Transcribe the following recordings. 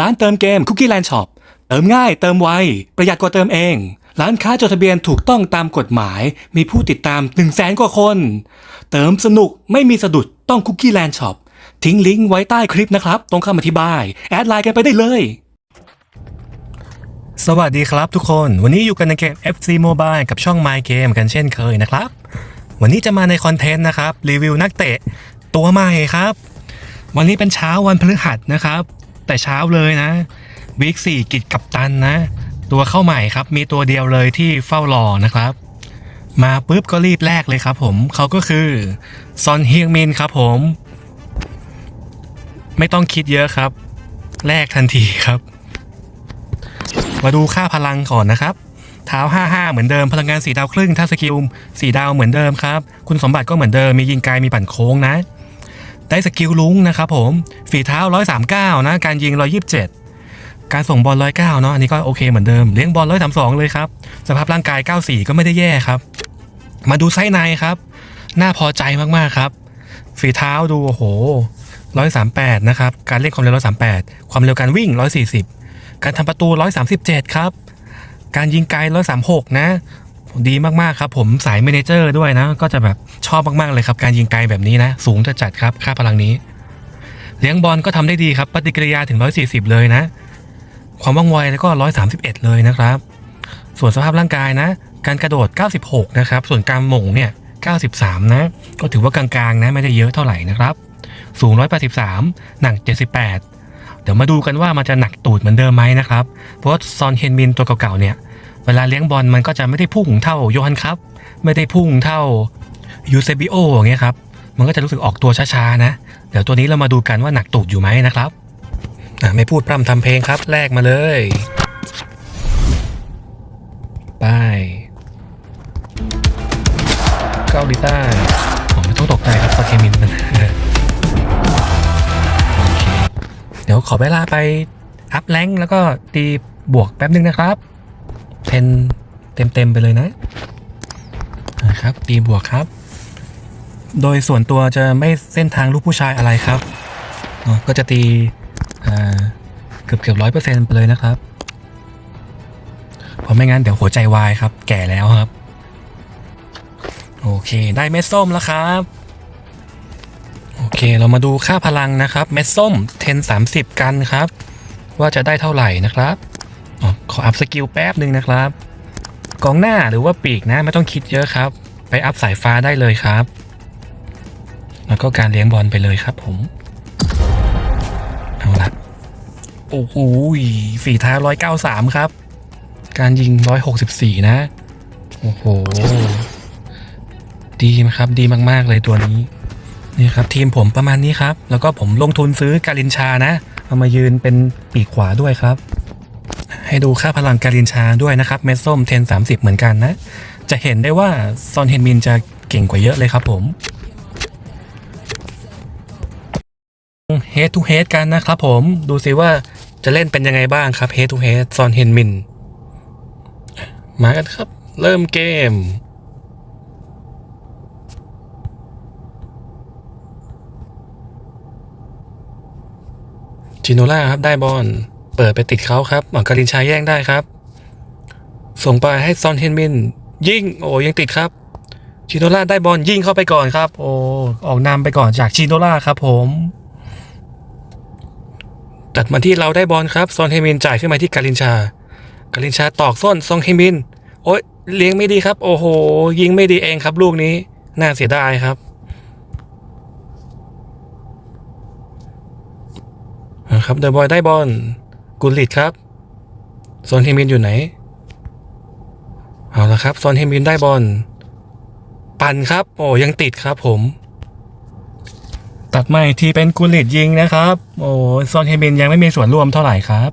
ร้านเติมเกมคุกกี้แลนด์ช็อปเติมง่ายเติมไว ประหยัดกว่าเติมเอง ร้านค้าจดทะเบียนถูกต้องตามกฎหมาย มีผู้ติดตาม 1 0 0 0 0แสนกว่าคน เติมสนุกไม่มีสะดุดต้องคุกกี้แลนด์ช็อปทิ้งลิงก์ไว้ใต้คลิปนะครับ ตรงคำอธิบาย แอดไลน์กันไปได้เลย สวัสดีครับทุกคน วันนี้อยู่กันในเกม FC Mobile กับช่อง My Game กันเช่นเคยนะครับ วันนี้จะมาในคอนเทนต์นะครับ รีวิวนักเตะตัวใหม่ครับ วันนี้เป็นเช้าวันพฤหัสนะครับ แต่เช้าเลยนะวีคสี่กิจกับตันนะ ตัวเข้าใหม่ครับ มีตัวเดียวเลยที่เฝ้ารอนะครับ มาปุ๊บก็รีบแรกเลยครับผมเขาก็คือซอนเฮียงมินครับผม ไม่ต้องคิดเยอะครับ แรกทันทีครับ มาดูค่าพลังก่อนนะครับเท้า 55 เหมือนเดิม พลังงาน 4 ดาวครึ่ง ถ้าสกิล 4 ดาวเหมือนเดิมครับ คุณสมบัติก็เหมือนเดิม มียิงไกล มีปั่นโค้งนะ ได้สกิลลุงนะครับผมฝีเท้า 139 นะ การยิง 127 การส่งบอล 109 เนาะอันนี้ก็โอเคเหมือนเดิม เลี้ยงบอล 132 เลยครับ สภาพร่างกาย 94 ก็ไม่ได้แย่ครับ มาดูไส้ในครับ น่าพอใจมากๆครับ ฝีเท้าดู โอ้โห 138 นะครับ การเล่นความเร็ว 138 ความเร็วการวิ่ง 140 การทำประตู 137 ครับ การยิงไกล 136 นะ ดีมากๆครับผมสายเมนเจอร์ด้วยนะ ก็จะแบบชอบมากๆเลยครับ การยิงไกลแบบนี้นะ สูงจะจัดครับค่าพลังนี้ เลี้ยงบอลก็ทำได้ดีครับ ปฏิกิริยาถึง 140 เลยนะ ความว่องไวแล้วก็ 131 เลยนะครับ ส่วนสภาพร่างกายนะ การกระโดด 96 นะครับ ส่วนการหม่งเนี่ย 93 นะ ก็ถือว่ากลางๆนะไม่ได้เยอะเท่าไหร่นะครับ สูง 183 หนัก 78 เดี๋ยวมาดูกันว่ามันจะหนักตูดเหมือนเดิมไหมนะครับ เพราะว่าซอนเฮนมินตัวเก่าๆเนี่ย เวลาเลี้ยงบอลมันก็จะไม่ได้พุ่งเท่าโยฮันครับ ไม่ได้พุ่งเท่ายูเซบิโออย่างเงี้ยครับ มันก็จะรู้สึกออกตัวช้าๆนะ เดี๋ยวตัวนี้เรามาดูกันว่าหนักตูดอยู่ไหมนะครับไม่พูดพร่ำทำเพลงครับ แลกมาเลย ไปเกาหลีใต้อ๋อไม่ต้องตกใจครับซอนเฮนมินมันเดี๋ยวขอเวลาไปอัพแรงแล้วก็ตีบวกแป๊บนึงนะครับ เทนเต็มเต็มๆไปเลยนะนะครับตีบวกครับ โดยส่วนตัวจะไม่เส้นทางลูกผู้ชายอะไรครับเนอะก็จะตีเกือบเกือบร้อยเปอร์เซ็นต์ไปเลยนะครับเพราะไม่งั้นเดี๋ยวหัวใจวายครับ แก่แล้วครับ โอเค ได้เม็ดส้มแล้วครับ โอเค เรามาดูค่าพลังนะครับ เม็ดส้ม 10 30 กันครับ ว่าจะได้เท่าไหร่นะครับ ขออัพสกิลแป๊บหนึ่งนะครับ กองหน้าหรือว่าปีกนะไม่ต้องคิดเยอะครับ ไปอัพสายฟ้าได้เลยครับ แล้วก็การเลี้ยงบอลไปเลยครับผม เอาละโอ้โหฝีเท้า193ครับ การยิง164นะ โอ้โห ดีไหมครับ ดีมากๆเลยตัวนี้นี่ครับทีมผมประมาณนี้ครับ แล้วก็ผมลงทุนซื้อการินชานะ เอามายืนเป็นปีกขวาด้วยครับ ให้ดูค่าพลังการินชาด้วยนะครับ เม็ดส้มเทน30 เหมือนกันนะ จะเห็นได้ว่าซอนเฮนมินจะเก่งกว่าเยอะเลยครับผมเฮดทูเฮดกันนะครับผมดูสิว่าจะเล่นเป็นยังไงบ้างครับเฮดทูเฮดซอนเฮนมิน มากันครับ เริ่มเกมจิโนล่าครับได้บอล เปิดไปติดเขาครับหวังการินชายแย่งได้ครับ ส่งไปให้ซอนเฮนมิน ยิงโอ้ยังติดครับจิโนล่าได้บอลยิงเข้าไปก่อนครับ โอ้ออกนำไปก่อนจากจิโนล่าครับ ผมตัดมาที่เราได้บอลครับ ซอนเฮมินจ่ายขึ้นมาที่การินชา การินชาตอกส้นซองเฮมิน โอ้ยเลี้ยงไม่ดีครับ โอ้โห ยิงไม่ดีเองครับ ลูกนี้น่าเสียดายครับครับเดอะบอยได้บอล กุลิตครับซอนเฮมินอยู่ไหน เอาละครับซอนเฮมินได้บอลปั่นครับ โอ้ยังติดครับผม ตัดใหม่ทีเป็นกุลิตยิงนะครับ โอ้ซอนเฮมินยังไม่มีส่วนร่วมเท่าไหร่ครับ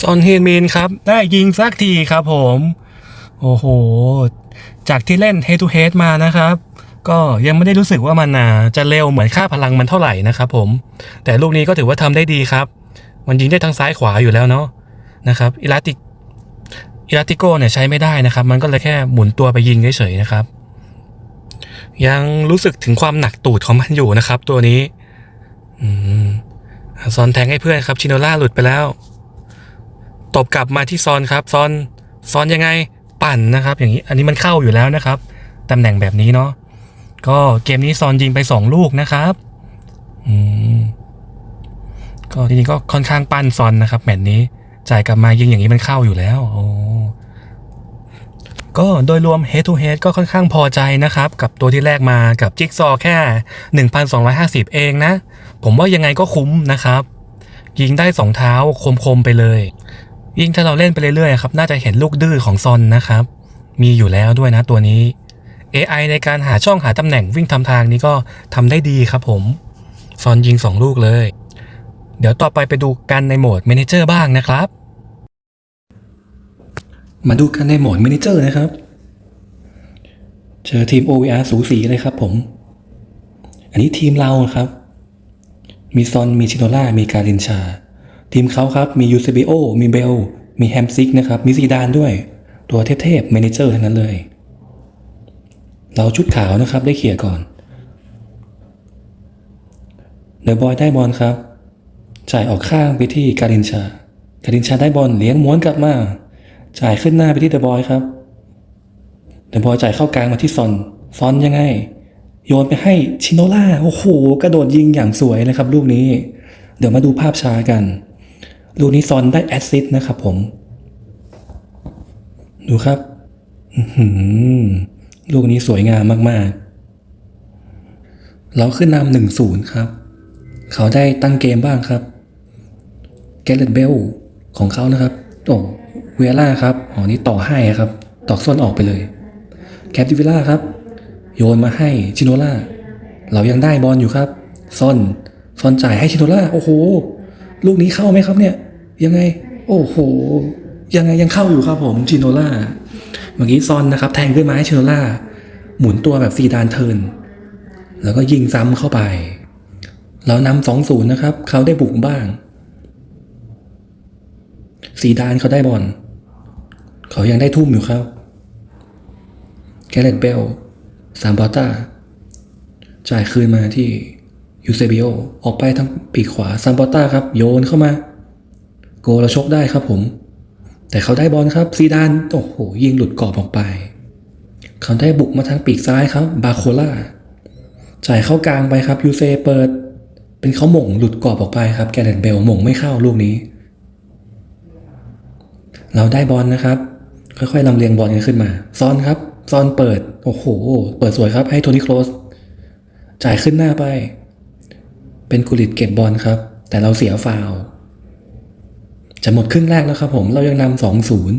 ซอนเฮมินครับ ได้ยิงสักทีครับผม โอ้โห จากที่เล่น head to head มานะครับ ก็ยังไม่ได้รู้สึกว่ามันจะเร็วเหมือนค่าพลังมันเท่าไหร่นะครับผม แต่ลูกนี้ก็ถือว่าทำได้ดีครับ มันยิงได้ทั้งซ้ายขวาอยู่แล้วเนาะนะครับอิลาติอิลาติโกเนี่ยใช้ไม่ได้นะครับ มันก็เลยแค่หมุนตัวไปยิงเฉยๆนะครับ ยังรู้สึกถึงความหนักตูดของมันอยู่นะครับ ตัวนี้ อืมซอนแทงให้เพื่อนครับชิโนล่าหลุดไปแล้วตบกลับมาที่ซอนครับซอนซอนยังไงปั่นนะครับ อย่างนี้อันนี้มันเข้าอยู่แล้วนะครับตำแหน่งแบบนี้เนาะ ก็เกมนี้ซอนยิงไปสองลูกนะครับอืมก็ทีนี้ก็ค่อนข้างปั้นซอนนะครับแมตช์นี้จ่ายกลับมายิงอย่างนี้มันเข้าอยู่แล้วโอ้ก็โดยรวม head to head ก็ค่อนข้างพอใจนะครับ กับตัวที่แรกมากับจิ๊กซอว์แค่ 1,250 เองนะ ผมว่ายังไงก็คุ้มนะครับ ยิงได้สองเท้าคมๆไปเลย ยิ่งถ้าเราเล่นไปเรื่อยๆครับ น่าจะเห็นลูกดื้อของซอนนะครับ มีอยู่แล้วด้วยนะตัวนี้ AI ในการหาช่องหาตำแหน่งวิ่งทำทางนี้ก็ทำได้ดีครับผมซอนยิง 2 ลูกเลย เดี๋ยวต่อไปไปดูกันในโหมด Manager บ้างนะครับ มาดูกันในโหมด Manager นะครับ เจอทีม OVR สูสีเลยครับผม อันนี้ทีมเราครับ มีซอน มีชิโนล่า มีการินชา ทีมเขาครับ มียูเซบิโอมีเบล มีแฮมซิกนะครับ มีซีดานด้วย ตัวเทพๆ เมเนเจอร์ทั้งนั้นเลย เราชุดขาวนะครับได้เขี่ยก่อน เดอะบอยได้บอลครับ จ่ายออกข้างไปที่การินชา การินชาได้บอลเลี้ยงม้วนกลับมา จ่ายขึ้นหน้าไปที่เดอะบอยครับ เดอะบอยจ่ายเข้ากลางมาที่ซอน ซอนยังไง โยนไปให้ชิโนล่า โอ้โห กระโดดยิงอย่างสวยเลยครับลูกนี้ เดี๋ยวมาดูภาพช้ากัน ลูกนี้ซอนได้แอสซิสต์นะครับผม ดูครับ อื้อหือ ลูกนี้สวยงามมากๆ เราขึ้นนำหนึ่งศูนย์ครับ เขาได้ตั้งเกมบ้างครับเกเลตเบลของเขานะครับโอ้เวล่าครับอ๋อนี่ต่อให้ครับ ตอกส้นออกไปเลย แคปติวิล่าครับ โยนมาให้ชิโนล่า เรายังได้บอลอยู่ครับซอนซอนจ่ายให้ชิโนล่า โอ้โห ลูกนี้เข้าไหมครับเนี่ย ยังไง โอ้โห ยังไงยังเข้าอยู่ครับผมชิโนล่า เมื่อกี้ซอนนะครับ แทงขึ้นมาให้ชิโนล่า หมุนตัวแบบซีดานเทิร์นแล้วก็ยิงซ้ำเข้าไป เรานำสองศูนย์นะครับ เขาได้บุกบ้าง ซีดานเขาได้บอล เขายังได้ทุ่มอยู่ครับแกเรตเบลซามบอต้าจ่ายคืนมาที่ยูเซบิโอออกไปทางปีกขวาซามบอต้าครับ โยนเข้ามา โกเราชกได้ครับผม แต่เขาได้บอลครับซีดานโอ้โหยิงหลุดกรอบออกไป เขาได้บุกมาทางปีกซ้ายครับบาโคล่าจ่ายเข้ากลางไปครับยูเซเปิด เป็นเขาหม่งหลุดกรอบออกไปครับแกเรตเบลหม่งไม่เข้าลูกนี้ เราได้บอลนะครับ ค่อยๆลำเลียงบอลกันขึ้นมา ซ้อนครับ ซ้อนเปิด โอ้โห เปิดสวยครับให้โทนี่โคลสจ่ายขึ้นหน้าไป เป็นกุลิตเก็บบอลครับ แต่เราเสียฟาว จะหมดครึ่งแรกแล้วครับผม เรายังนำสองศูนย์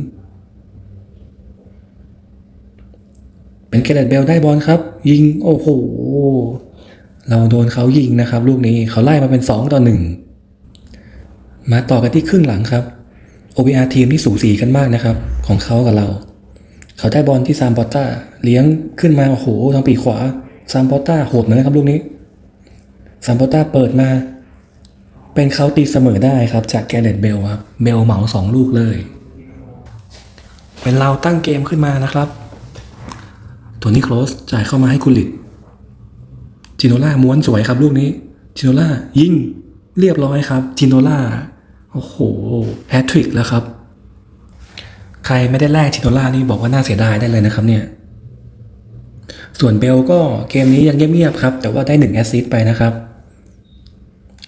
เป็นเกเรตเบลได้บอลครับ ยิงโอ้โห เราโดนเขายิงนะครับ ลูกนี้เขาไล่มาเป็นสองต่อหนึ่งมาต่อกันที่ครึ่งหลังครับ OBR ทีมที่สูสีกันมากนะครับ ของเขากับเรา เขาได้บอลที่ซามปอต้าเลี้ยงขึ้นมา โอ้โห ทางปีขวา ซามปอต้าโหดเหมือนกันครับลูกนี้ ซามปอต้าเปิดมา เป็นเขาตีเสมอได้ครับจากแกเรตเบลครับเบลเหมาสองลูกเลย เป็นเราตั้งเกมขึ้นมานะครับตัวนี้โคลสจ่ายเข้ามาให้กุณลิตจิโนล่าม้วนสวยครับลูกนี้จิโนล่ายิงเรียบร้อยครับจิโนล่าโอ้โหแฮตทริกแล้วครับ ใครไม่ได้แลกจิโนล่านี่บอกว่าน่าเสียดายได้เลยนะครับเนี่ยส่วนเบลก็เกมนี้ยังเงียบๆครับ แต่ว่าได้หนึ่งแอสซิสต์ไปนะครับ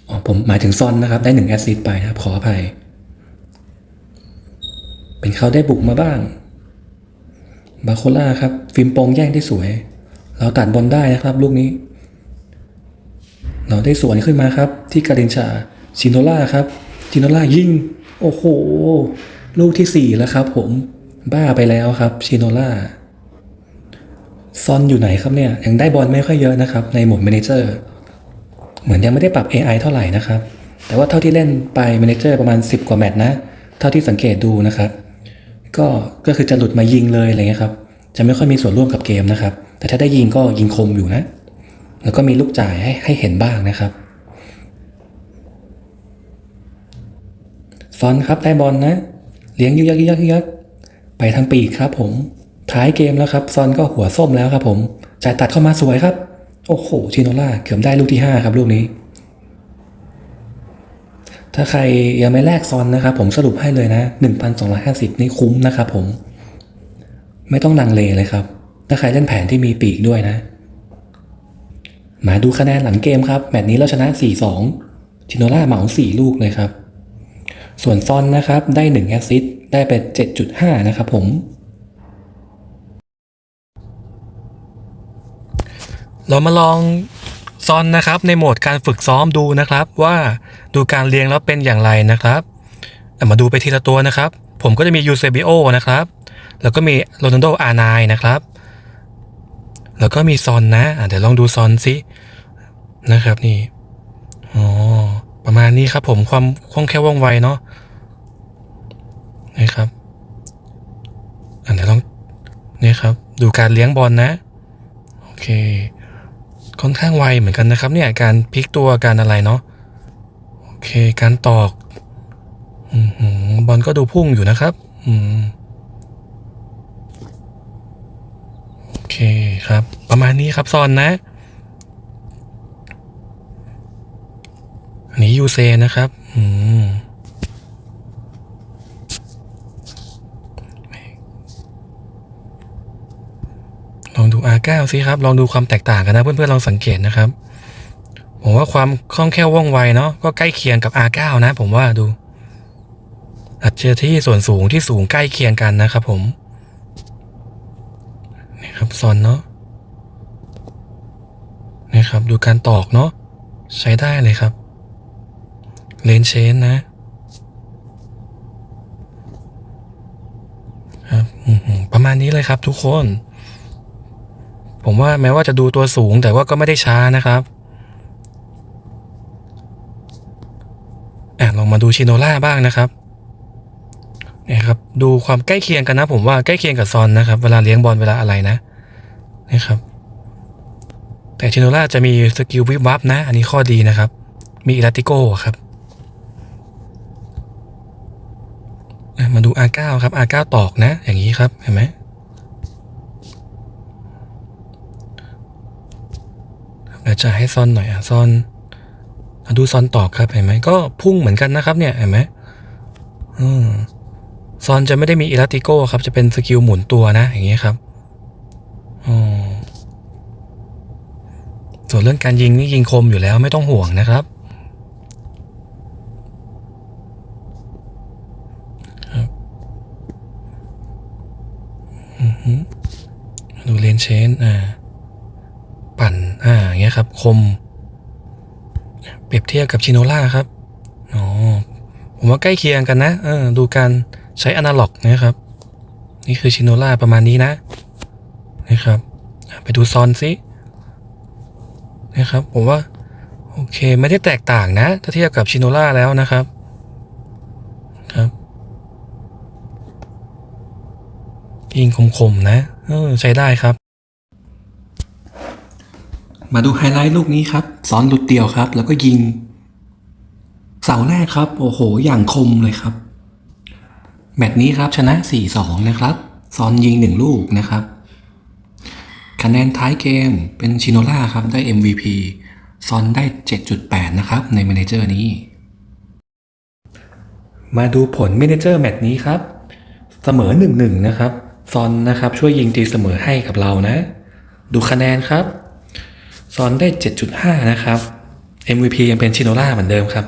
อ๋อผมหมายถึงซอนนะครับ ได้หนึ่งแอสซิสไปนะครับ ขออภัย เป็นเขาได้บุกมาบ้างบาโคล่าครับ ฟิล์มโปงแย่งได้สวย เราตัดบอลได้นะครับ ลูกนี้ เราได้สวนขึ้นมาครับ ที่การินชาชินโนล่าครับชินโนล่ายิงโอ้โห ลูกที่สี่แล้วครับ ผมบ้าไปแล้วครับชินโนล่าซอนอยู่ไหนครับเนี่ยยังได้บอลไม่ค่อยเยอะนะครับ ในโหมด m ม n เจอร์ เหมือนยังไม่ได้ปรับ AI เท่าไหร่นะครับ แต่ว่าเท่าที่เล่นไป m ม n เจอร์ประมาณ 10 กว่าแมตช์นะ เท่าที่สังเกตดูนะครับ ก็ก็คือจะหลุดมายิงเลยอะไรเงี้ยครับ จะไม่ค่อยมีส่วนร่วมกับเกมนะครับ แต่ถ้าได้ยิงก็ยิงคมอยู่นะ แล้วก็มีลูกจ่ายให้ให้เห็นบ้างนะครับ ฟอนครับได้บอลนะเลี้ยงยุกยักยุกยักยุกยักไปทางปีกครับผมท้ายเกมแล้วครับ ซอนก็หัวส้มแล้วครับผมจ่ายตัดเข้ามาสวยครับ โอ้โหชิโนล่าเกือบได้ลูกที่ห้าครับลูกนี้ ถ้าใครยังไม่แลกซอนนะครับ ผมสรุปให้เลยนะ 1,250 นี่คุ้มนะครับผม ไม่ต้องลังเลเลยครับ ถ้าใครเล่นแผนที่มีปีกด้วยนะ มาดูคะแนนหลังเกมครับ แมตช์นี้เราชนะ 4-2 ชิโนล่าเหมา 4 ลูกเลยครับ ส่วนซอนนะครับได้1แอสซิสต์ได้ไป7.5 นะครับผม เรามาลองซอนนะครับในโหมดการฝึกซ้อมดูนะครับว่าดูการเรียงแล้วเป็นอย่างไรนะครับมาดูไปทีละตัวนะครับ ผมก็จะมียูเซบิโอนะครับ แล้วก็มีโรนัลโดอาร์ไนนะครับ แล้วก็มีซอนนะเดี๋ยวลองดูซอนสินะครับนี่อ๋อประมาณนี้ครับผมความคล่องแคล่วว่องไวเนาะนะครับอะเดี๋ยวลองนี่ครับ ดูการเลี้ยงบอลนะ โอเค ค่อนข้างไวเหมือนกันนะครับ เนี่ยการพลิกตัวการอะไรเนาะโอเคการตอกอบอลก็ดูพุ่งอยู่นะครับ อืมโอเคครับ ประมาณนี้ครับซอนนะอันนี้ยูเซนะครับ อืม 9สิครับ ลองดูความแตกต่างกันนะ เพื่อนๆลองสังเกตนะครับ ผมว่าความคล่องแคล่วว่องไวเนาะก็ใกล้เคียงกับ R9 นะ ผมว่าดู อัจฉริที่ส่วนสูงที่สูงใกล้เคียงกันนะครับผมนี่ครับซอนเนาะนี่ครับ ดูการตอกเนาะใช้ได้เลยครับเลนเชนนะครับประมาณนี้เลยครับทุกคน ผมว่าแม้ว่าจะดูตัวสูงแต่ว่าก็ไม่ได้ช้านะครับอะลองมาดูชิโนล่าบ้างนะครับเนี่ยครับ ดูความใกล้เคียงกันนะ ผมว่าใกล้เคียงกับซอนนะครับ เวลาเลี้ยงบอลเวลาอะไรนะนี่ครับ แต่ชิโนล่าจะมีสกิลวิบวับนะ อันนี้ข้อดีนะครับ มีอิลาติโก้ครับมาดู R9 ครับ R9 ตอกนะ อย่างนี้ครับ เห็นไหม เดี๋ยวจะให้ซอนหน่อยอะซอนอดูซอนตอกครับเห็นไหมก็พุ่งเหมือนกันนะครับเนี่ยเห็นไหมอืมซอนจะไม่ได้มีอิลาติโก้ครับ จะเป็นสกิลหมุนตัวนะ อย่างเงี้ยครับอส่วนเรื่องการยิงนี่ยิงคมอยู่แล้วไม่ต้องห่วงนะครับ ดูเลนเชนอ่า งเงี้ยครับ คม เปรียบเทียบกับชิโนล่าครับอ๋อผมว่าใกล้เคียงกันนะเออดูการใช้อนาล็อกนะครับ นี่คือชิโนล่าประมาณนี้นะนะครับ ไปดูซอนซินะครับ ผมว่า โอเคไม่ได้แตกต่างนะ ถ้าเทียบกับชิโนล่าแล้วนะครับครับยิงคมๆนะ เออใช้ได้ครับ มาดูไฮไลท์ลูกนี้ครับซอนหลุดเดียวครับ แล้วก็ยิง เสาแรกครับ โอ้โห อย่างคมเลยครับ แมตช์นี้ครับชนะ 4-2 นะครับซอนยิง 1 ลูกนะครับ คะแนนท้ายเกมเป็นชิโนล่าครับได้ MVP ซอนได้ 7.8 นะครับ ในเมเนเจอร์นี้ มาดูผลเมเนเจอร์แมตช์นี้ครับ เสมอ 1-1 นะครับ ซอนนะครับช่วยยิงตีเสมอให้กับเรานะ ดูคะแนนครับ ซอนได้ 7.5 นะครับ MVP ยังเป็นชิโนล่าเหมือนเดิมครับ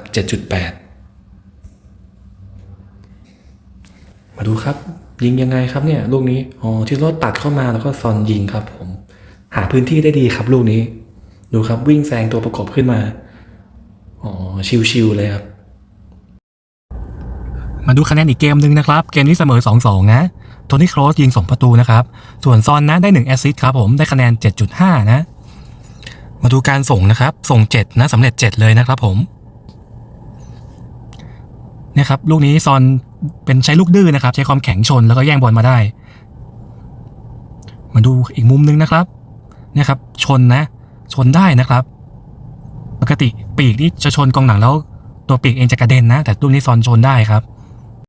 7.8 มาดูครับ ยิงยังไงครับเนี่ย ลูกนี้ อ๋อที่รถตัดเข้ามาแล้วก็ซอนยิงครับผม หาพื้นที่ได้ดีครับลูกนี้ ดูครับวิ่งแซงตัวประกบขึ้นมา อ๋อ ชิวๆเลยครับ มาดูคะแนนอีกเกมหนึ่งนะครับ เกมนี้เสมอ 2-2 นะโทนี่โครสยิง 2 ประตูนะครับ ส่วนซอนนะได้ 1 แอสซิสต์ครับผม ได้คะแนน 7.5 นะ มาดูการส่งนะครับ ส่ง 7 นะสำเร็จ 7 เลยนะครับผมเนี่ยครับลูกนี้ซอนเป็นใช้ลูกดื้อนะครับ ใช้ความแข็งชนแล้วก็แย่งบอลมาได้ มาดูอีกมุมหนึงนะครับ เนี่ยครับ ชนนะ ชนได้นะครับ ปกติปีกนี่จะชนกองหลังแล้ว ตัวปีกเองจะกระเด็นนะ แต่ลูกนี้ซอนชนได้ครับ